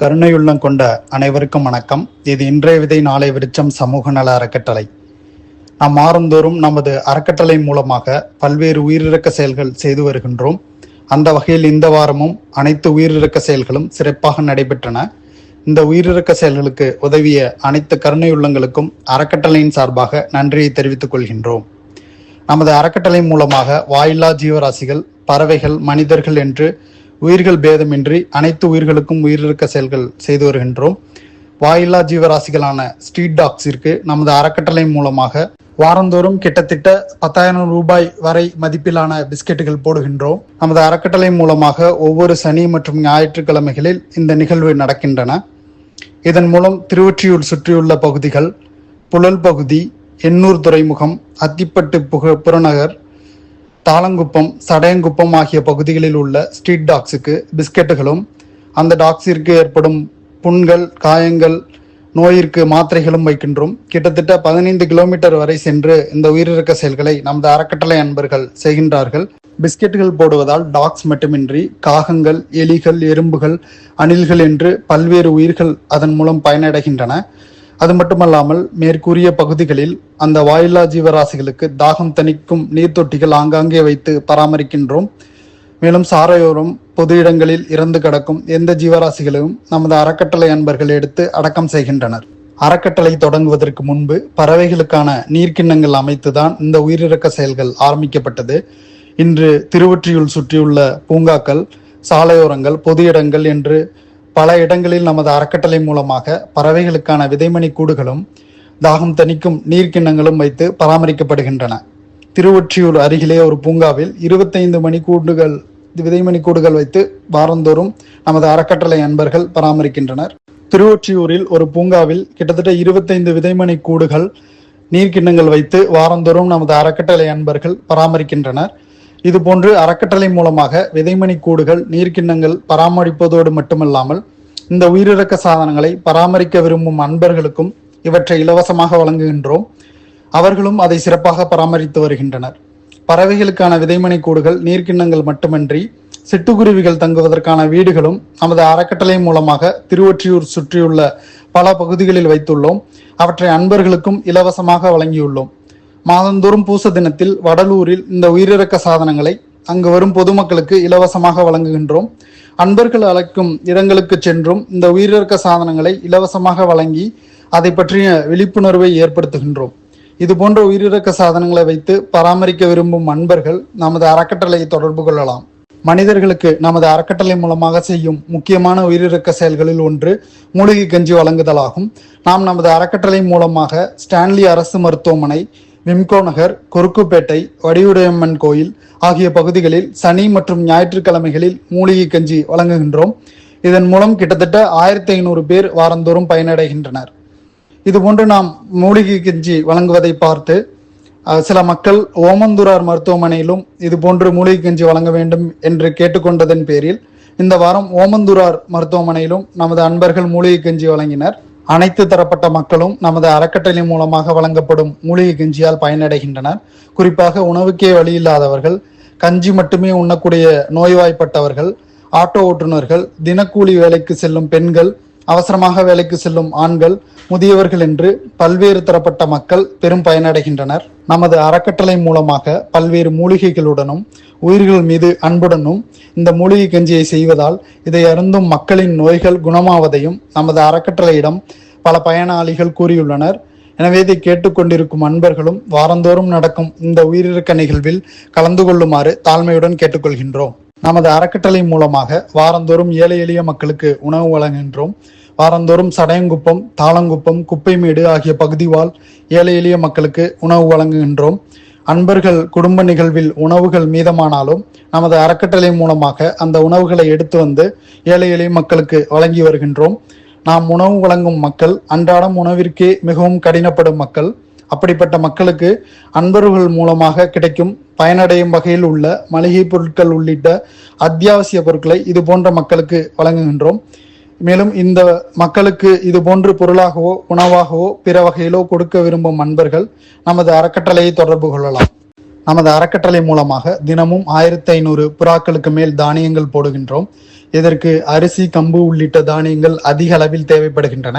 கருணையுள்ளம் கொண்ட அனைவருக்கும் வணக்கம். இது இன்றைய விதை நாளை விருச்சம் சமூக நல அறக்கட்டளை. நாம் மாறுந்தோறும் நமது அறக்கட்டளை மூலமாக பல்வேறு உயிரிழக்க செயல்கள் செய்து வருகின்றோம். அந்த வகையில் இந்த வாரமும் அனைத்து உயிரிழக்க செயல்களும் சிறப்பாக நடைபெற்றன. இந்த உயிரிழக்க செயல்களுக்கு உதவிய அனைத்து கருணையுள்ளங்களுக்கும் அறக்கட்டளையின் சார்பாக நன்றியை தெரிவித்துக் கொள்கின்றோம். நமது அறக்கட்டளை மூலமாக வாயில்லா ஜீவராசிகள் பறவைகள் மனிதர்கள் என்று உயிர்கள் பேதமின்றி அனைத்து உயிர்களுக்கும் உயிரிழக்க செயல்கள் செய்து வருகின்றோம். வாயில்லா ஜீவராசிகளான ஸ்ட்ரீட் டாக்ஸிற்கு நமது அறக்கட்டளை மூலமாக வாரந்தோறும் கிட்டத்தட்ட பத்தாயிரம் ரூபாய் வரை மதிப்பிலான பிஸ்கெட்டுகள் போடுகின்றோம். நமது அறக்கட்டளை மூலமாக ஒவ்வொரு சனி மற்றும் ஞாயிற்றுக்கிழமைகளில் இந்த நிகழ்வு நடக்கின்றன. இதன் மூலம் திருவொற்றியூர் சுற்றியுள்ள பகுதிகள் புழல் பகுதி எண்ணூர் துறைமுகம் அத்திப்பட்டு புக புறநகர் தாளங்குப்பம் சடையங்குப்பம் ஆகிய பகுதிகளில் உள்ள ஸ்ட்ரீட் டாக்ஸுக்கு பிஸ்கெட்டுகளும் அந்த டாக்ஸிற்கு ஏற்படும் புண்கள் காயங்கள் நோயிற்கு மாத்திரைகளும் வைக்கின்றோம். கிட்டத்தட்ட பதினைந்து கிலோமீட்டர் வரை சென்று இந்த உயிரிழக்க செயல்களை நமது அறக்கட்டளை அன்பர்கள் செய்கின்றார்கள். பிஸ்கெட்டுகள் போடுவதால் டாக்ஸ் மட்டுமின்றி காகங்கள் எலிகள் எறும்புகள் அணில்கள் என்று பல்வேறு உயிர்கள் அதன் மூலம் பயனடைகின்றன. அது மட்டுமல்லாமல் மேற்கூறிய பகுதிகளில் அந்த வாயில்லா ஜீவராசிகளுக்கு தாகம் தணிக்கும் நீர்த்தொட்டிகள் ஆங்காங்கே வைத்து பராமரிக்கின்றோம். மேலும் சாரையோரம் பொது இடங்களில் இறந்து கிடக்கும் எந்த ஜீவராசிகளையும் நமது அறக்கட்டளை அன்பர்கள் எடுத்து அடக்கம் செய்கின்றனர். அறக்கட்டளை தொடங்குவதற்கு முன்பு பறவைகளுக்கான நீர்க்கிண்ணங்கள் அமைத்துதான் இந்த உயிரிழக்க செயல்கள் ஆரம்பிக்கப்பட்டது. இன்று திருவொற்றியுள் சுற்றியுள்ள பூங்காக்கள் சாலையோரங்கள் பொது இடங்கள் என்று பல இடங்களில் நமது அறக்கட்டளை மூலமாக பறவைகளுக்கான விதைமணி கூடுகளும் தாகம் தணிக்கும் நீர்க்கிண்ணங்களும் வைத்து பராமரிக்கப்படுகின்றன. திருவொற்றியூர் அருகிலே ஒரு பூங்காவில் இருபத்தைந்து மணி விதைமணி கூடுகள் வைத்து வாரந்தோறும் நமது அறக்கட்டளை அன்பர்கள் பராமரிக்கின்றனர். திருவொற்றியூரில் ஒரு பூங்காவில் கிட்டத்தட்ட இருபத்தைந்து விதைமணி கூடுகள் நீர்க்கிண்ணங்கள் வைத்து வாரந்தோறும் நமது அறக்கட்டளை அன்பர்கள் பராமரிக்கின்றனர். இதுபோன்று அறக்கட்டளை மூலமாக விதைமணி கூடுகள் நீர்க்கிண்ணங்கள் பராமரிப்பதோடு மட்டுமல்லாமல் இந்த உயிரிழக்க சாதனங்களை பராமரிக்க விரும்பும் அன்பர்களுக்கும் இவற்றை இலவசமாக வழங்குகின்றோம். அவர்களும் அதை சிறப்பாக பராமரித்து வருகின்றனர். பறவைகளுக்கான விதைமனை கூடுகள் நீர்க்கிண்ணங்கள் மட்டுமின்றி சிட்டுக்குருவிகள் தங்குவதற்கான வீடுகளும் நமது அறக்கட்டளை மூலமாக திருவொற்றியூர் சுற்றியுள்ள பல பகுதிகளில் வைத்துள்ளோம். அவற்றை அன்பர்களுக்கும் இலவசமாக வழங்கியுள்ளோம். மாதந்தோறும் பூச தினத்தில் வடலூரில் இந்த உயிரிறக்க சாதனங்களை அங்கு வரும் பொதுமக்களுக்கு இலவசமாக வழங்குகின்றோம். அன்பர்கள் அழைக்கும் இடங்களுக்கு சென்றும் இந்த உயிரிழக்க சாதனங்களை இலவசமாக வழங்கி அதை பற்றிய விழிப்புணர்வை ஏற்படுத்துகின்றோம். இது போன்ற உயிரிழக்க சாதனங்களை வைத்து பராமரிக்க விரும்பும் அன்பர்கள் நமது அறக்கட்டளையை தொடர்பு கொள்ளலாம். மனிதர்களுக்கு நமது அறக்கட்டளை மூலமாக செய்யும் முக்கியமான உயிரிழக்க செயல்களில் ஒன்று மூலிகை கஞ்சி வழங்குதலாகும். நாம் நமது அறக்கட்டளை மூலமாக ஸ்டான்லி அரசு மருத்துவமனை விம்கோ நகர் குறுக்குப்பேட்டை வடிவுடையம்மன் கோயில் ஆகிய பகுதிகளில் சனி மற்றும் ஞாயிற்றுக்கிழமைகளில் மூலிகை கஞ்சி வழங்குகின்றோம். இதன் மூலம் கிட்டத்தட்ட ஆயிரத்தி ஐநூறு பேர் வாரந்தோறும் பயனடைகின்றனர். இதுபோன்று நாம் மூலிகை கஞ்சி வழங்குவதை பார்த்து சில மக்கள் ஓமந்தூரார் மருத்துவமனையிலும் இதுபோன்று மூலிகை கஞ்சி வழங்க வேண்டும் என்று கேட்டுக்கொண்டதன் பேரில் இந்த வாரம் ஓமந்தூரார் மருத்துவமனையிலும் நமது அன்பர்கள் மூலிகை கஞ்சி வழங்கினர். அனைத்து தரப்பட்ட மக்களும் நமது அறக்கட்டளை மூலமாக வழங்கப்படும் மூலிகை கஞ்சியால் பயனடைகின்றனர். குறிப்பாக உணவுக்கே வழி இல்லாதவர்கள் கஞ்சி மட்டுமே உண்ணக்கூடிய நோய்வாய்ப்பட்டவர்கள் ஆட்டோ ஓட்டுநர்கள் தினக்கூலி வேலைக்கு செல்லும் பெண்கள் அவசரமாக வேலைக்கு செல்லும் ஆண்கள் முதியவர்கள் என்று பல்வேறு தரப்பட்ட மக்கள் பெரும் பயனடைகின்றனர். நமது அறக்கட்டளை மூலமாக பல்வேறு மூலிகைகளுடனும் உயிர்கள் மீது அன்புடனும் இந்த மூலிகை கஞ்சியை செய்வதால் இதை அருந்தும் மக்களின் நோய்கள் குணமாவதையும் நமது அறக்கட்டளையிடம் பல பயனாளிகள் கூறியுள்ளனர். எனவே இதை கேட்டுக்கொண்டிருக்கும் அன்பர்களும் வாரந்தோறும் நடக்கும் இந்த உயிரிழக்க நிகழ்வில் கலந்து கொள்ளுமாறு தாழ்மையுடன் கேட்டுக்கொள்கின்றோம். நமது அறக்கட்டளை மூலமாக வாரந்தோறும் ஏழை எளிய மக்களுக்கு உணவு வழங்குகின்றோம். வாரந்தோறும் சடையங்குப்பம் தாளங்குப்பம் குப்பைமேடு ஆகிய பகுதிவால் ஏழை எளிய மக்களுக்கு உணவு வழங்குகின்றோம். அன்பர்கள் குடும்ப நிகழ்வில் உணவுகள் மீதமானாலும் நமது அறக்கட்டளை மூலமாக அந்த உணவுகளை எடுத்து வந்து ஏழை எளிய மக்களுக்கு வழங்கி வருகின்றோம். நாம் உணவு வழங்கும் மக்கள் அன்றாடம் உணவிற்கே மிகவும் கடினப்படும் மக்கள். அப்படிப்பட்ட மக்களுக்கு அன்பர்கள் மூலமாக கிடைக்கும் பயனடையும் வகையில் உள்ள மளிகை பொருட்கள் உள்ளிட்ட அத்தியாவசிய பொருட்களை இது போன்ற மக்களுக்கு வழங்குகின்றோம். மேலும் இந்த மக்களுக்கு இது போன்று பொருளாகவோ உணவாகவோ பிற வகையிலோ கொடுக்க விரும்பும் அன்பர்கள் நமது அறக்கட்டளையை தொடர்பு கொள்ளலாம். நமது அறக்கட்டளை மூலமாக தினமும் ஆயிரத்தி ஐநூறு புறாக்களுக்கு மேல் தானியங்கள் போடுகின்றோம். இதற்கு அரிசி கம்பு உள்ளிட்ட தானியங்கள் அதிக அளவில் தேவைப்படுகின்றன.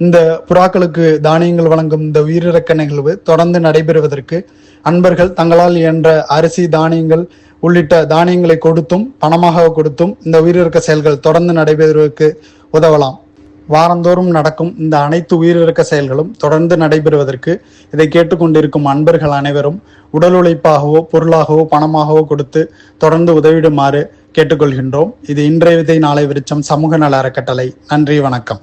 இந்த புறாக்களுக்கு தானியங்கள் வழங்கும் இந்த உயிரிழக்க நிகழ்வு தொடர்ந்து நடைபெறுவதற்கு அன்பர்கள் தங்களால் இயன்ற அரிசி தானியங்கள் உள்ளிட்ட தானியங்களை கொடுத்தும் பணமாக கொடுத்தும் இந்த உயிரிழக்க செயல்கள் தொடர்ந்து நடைபெறுவதற்கு உதவலாம். வாரந்தோறும் நடக்கும் இந்த அனைத்து உயிரிழக்க செயல்களும் தொடர்ந்து நடைபெறுவதற்கு இதை கேட்டுக்கொண்டிருக்கும் அன்பர்கள் அனைவரும் உடல் உழைப்பாகவோ பொருளாகவோ பணமாகவோ கொடுத்து தொடர்ந்து உதவிடுமாறு கேட்டுக்கொள்கின்றோம். இது இன்றைய விதை நாளை விருச்சம் சமூக நல அறக்கட்டளை. நன்றி வணக்கம்.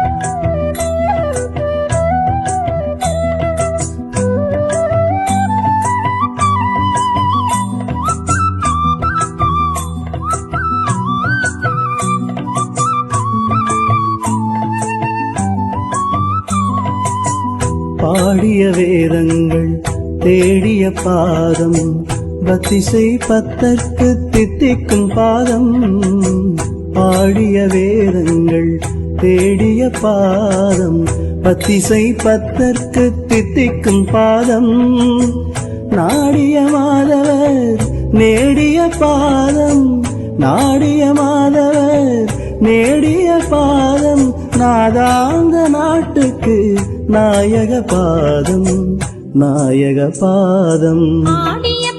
பாடிய வேதங்கள் தேடிய பாதம் பத்திசை பத்தற்கு தித்திக்கும் பாதம். பாடிய வேதங்கள் தேடிய பாதம் பத்திசை பத்தற்கு தித்திக்கும் பாதம். நாடிய மாதவர் நேடிய பாதம் நாடிய மாதவர் நேடிய பாதம். நாதாந்த நாட்டுக்கு நாயக பாதம் நாயக பாதம். ஆடிய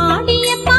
ஆடிய பா